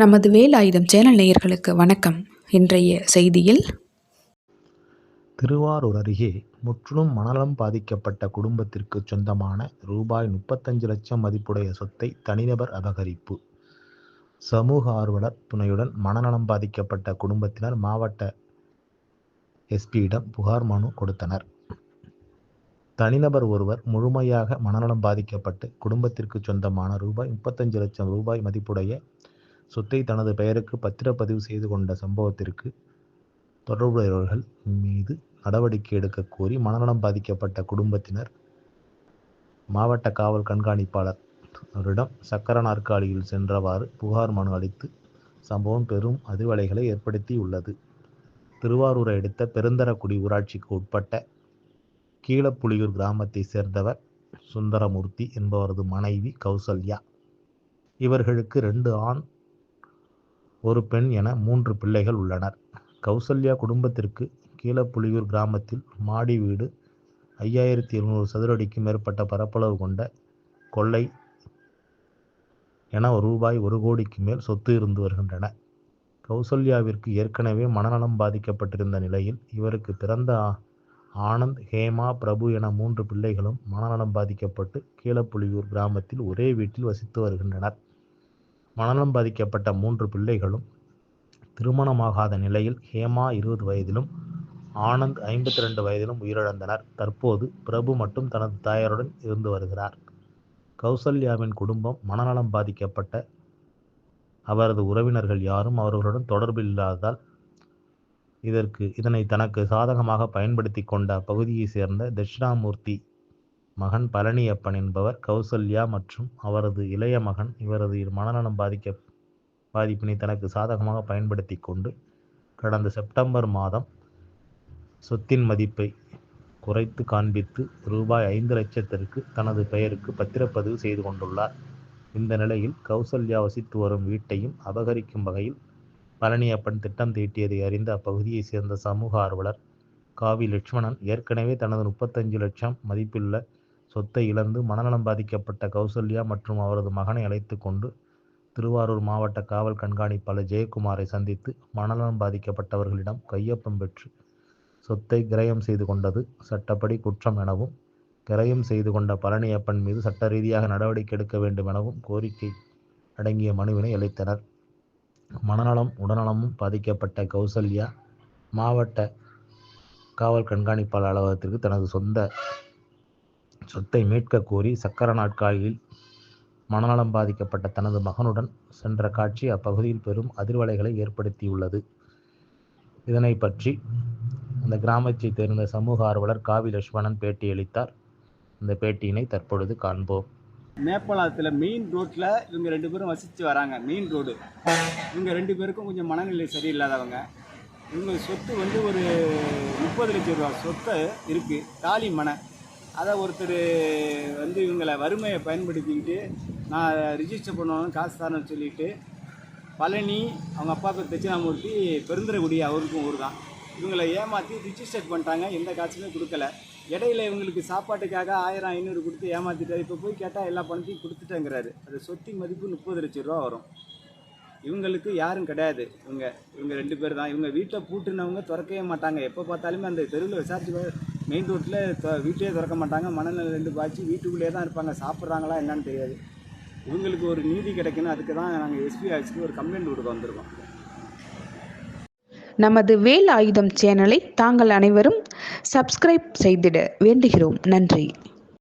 நமது வேலாயுதம் சேனல் நேயர்களுக்கு வணக்கம். இன்றைய செய்தியில் திருவாரூர் அருகே முற்றிலும் மனநலம் பாதிக்கப்பட்ட குடும்பத்திற்கு சொந்தமான ரூபாய் முப்பத்தஞ்சு லட்சம் மதிப்புடைய சொத்தை தனிநபர் அபகரிப்பு. சமூக ஆர்வலர் துணையுடன் மனநலம் பாதிக்கப்பட்ட குடும்பத்தினர் மாவட்ட எஸ்பியிடம் புகார் மனு கொடுத்தனர். தனிநபர் ஒருவர் முழுமையாக மனநலம் பாதிக்கப்பட்டு குடும்பத்திற்கு சொந்தமான ரூபாய் முப்பத்தஞ்சு லட்சம் ரூபாய் மதிப்புடைய சொத்தை தனது பெயருக்கு பத்திரப்பதிவு செய்து கொண்ட சம்பவத்திற்கு தொடர்புடையவர்கள் மீது நடவடிக்கை எடுக்க கோரி மனநலம் பாதிக்கப்பட்ட குடும்பத்தினர் மாவட்ட காவல் கண்காணிப்பாளர் அவரிடம் சக்கர நாற்காலியில் சென்றவாறு புகார் மனு அளித்து சம்பவம் பெரும் அதிர்வலைகளை ஏற்படுத்தியுள்ளது. திருவாரூரை அடுத்த பெருந்தரக்குடி ஊராட்சிக்கு உட்பட்ட கீழப்புலியூர் கிராமத்தை சேர்ந்தவர் சுந்தரமூர்த்தி என்பவரது மனைவி கௌசல்யா. இவர்களுக்கு ரெண்டு ஆண் ஒரு பெண் என மூன்று பிள்ளைகள் உள்ளனர். கௌசல்யா குடும்பத்திற்கு கீழப்புலியூர் கிராமத்தில் மாடி வீடு ஐயாயிரத்தி இருநூறு சதுரடிக்கும் மேற்பட்ட பரப்பளவு கொண்ட கொள்ளை என ரூபாய் ஒரு கோடிக்கு மேல் சொத்து இருந்து வருகின்றன. கௌசல்யாவிற்கு ஏற்கனவே மனநலம் பாதிக்கப்பட்டிருந்த நிலையில் இவருக்கு பிறந்த ஆனந்த் ஹேமா பிரபு என மூன்று பிள்ளைகளும் மனநலம் பாதிக்கப்பட்டு கீழப்புலியூர் கிராமத்தில் ஒரே வீட்டில் வசித்து வருகின்றனர். மனநலம் பாதிக்கப்பட்ட மூன்று பிள்ளைகளும் திருமணமாகாத நிலையில் ஹேமா இருபது வயதிலும் ஆனந்த் ஐம்பத்தி ரெண்டு வயதிலும் உயிரிழந்தனர். தற்போது பிரபு மட்டும் தனது தாயாருடன் இருந்து வருகிறார். கௌசல்யாவின் குடும்பம் மனநலம் பாதிக்கப்பட்ட அவரது உறவினர்கள் யாரும் அவர்களுடன் தொடர்பு இல்லாததால் இதற்கு இதனை தனக்கு சாதகமாக பயன்படுத்தி கொண்ட அப்பகுதியை சேர்ந்த தட்சிணாமூர்த்தி மகன் பழனியப்பன் என்பவர் கௌசல்யா மற்றும் அவரது இளைய மகன் இவரது மனநலம் பாதிக்க பாதிப்பினை தனக்கு சாதகமாக பயன்படுத்தி கொண்டு கடந்த செப்டம்பர் மாதம் சொத்தின் மதிப்பை குறைத்து காண்பித்து ரூபாய் ஐந்து லட்சத்திற்கு தனது பெயருக்கு பத்திரப்பதிவு செய்து கொண்டுள்ளார். இந்த நிலையில் கௌசல்யா வசித்து வரும் வீட்டையும் அபகரிக்கும் வகையில் பழனியப்பன் திட்டம் தீட்டியதை அறிந்த அப்பகுதியைச் சேர்ந்த சமூக ஆர்வலர் காவி லட்சுமணன் ஏற்கனவே தனது முப்பத்தஞ்சு லட்சம் மதிப்புள்ள சொத்தை இழந்து மனநலம் பாதிக்கப்பட்ட கௌசல்யா மற்றும் அவரது மகனை அழைத்து கொண்டு திருவாரூர் மாவட்ட காவல் கண்காணிப்பாளர் ஜெயக்குமாரை சந்தித்து மனநலம் பாதிக்கப்பட்டவர்களிடம் கையொப்பம் பெற்று சொத்தை கிரயம் செய்து கொண்டது சட்டப்படி குற்றம் எனவும் கிரயம் செய்து கொண்ட பழனியப்பன் மீது சட்ட ரீதியாக நடவடிக்கை எடுக்க வேண்டும் எனவும் கோரிக்கை அடங்கிய மனுவினை அளித்தனர். மனநலம் உடல்நலமும் பாதிக்கப்பட்ட கௌசல்யா மாவட்ட காவல் கண்காணிப்பாளர் அலுவலகத்திற்கு தனது சொந்த சொத்தை மீட்க கோரி சக்கர நாட்காலியில் மனநலம் பாதிக்கப்பட்ட தனது மகனுடன் சென்ற காட்சி அப்பகுதியில் பெரும் அதிர்வலைகளை ஏற்படுத்தியுள்ளது. இதனை பற்றி அந்த கிராமத்தைச் சேர்ந்த சமூக ஆர்வலர் காவி லட்சுமணன் பேட்டியளித்தார் இந்த பேட்டியினை தற்பொழுது காண்போம். மேப்பலாத்தில் மெயின் ரோட்டில் இவங்க ரெண்டு பேரும் வசித்து வராங்க. மெயின் ரோடு இவங்க ரெண்டு பேருக்கும் கொஞ்சம் மனநிலை சரியில்லாதவங்க. இவங்க சொத்து வந்து ஒரு முப்பது லட்சம் ரூபா சொத்து இருக்குது தாலி மனை. அதை ஒருத்தர் வந்து இவங்களை வறுமையை பயன்படுத்திக்கிட்டு நான் ரிஜிஸ்டர் பண்ணுவாங்க காசு தரேன்னு சொல்லிட்டு பழனி அவங்க அப்பா பேர் தட்சிணாமூர்த்தி பெருந்துரைக்குடி அவருக்கும் ஊர் தான். இவங்களை ஏமாற்றி ரிஜிஸ்டர் பண்ணிட்டாங்க எந்த காசுமே கொடுக்கல. இடையில இவங்களுக்கு சாப்பாட்டுக்காக ஆயிரம் ஐநூறு கொடுத்து ஏமாற்றிட்டாரு இப்போ போய் கேட்டால் எல்லா பணத்தையும் கொடுத்துட்டேங்கிறாரு. அது சொத்தின் மதிப்பு முப்பது லட்ச ரூபா வரும். இவங்களுக்கு யாரும் கிடையாது. இவங்க இவங்க ரெண்டு பேர் தான். இவங்க வீட்டை பூட்டுனவங்க திறக்கவே மாட்டாங்க. எப்போ பார்த்தாலுமே அந்த தெருவில் விசாரிச்சு மெயின் ரோட்டில் வீட்டையே திறக்க மாட்டாங்க. மணல் ரெண்டு பாய்ச்சி வீட்டுக்குள்ளேயே தான் இருப்பாங்க. சாப்பிட்றாங்களா என்னன்னு தெரியாது. இவங்களுக்கு ஒரு நீதி கிடைக்கணும் அதுக்கு தான் நாங்கள் எஸ்பி ஆஃபீஸ்க்கு ஒரு கம்ப்ளைண்ட் கொடுக்க வந்திருக்கோம். நமது வேல் ஆயுதம் சேனலை தாங்கள் அனைவரும் சப்ஸ்கிரைப் செய்திட வேண்டுகிறோம். நன்றி.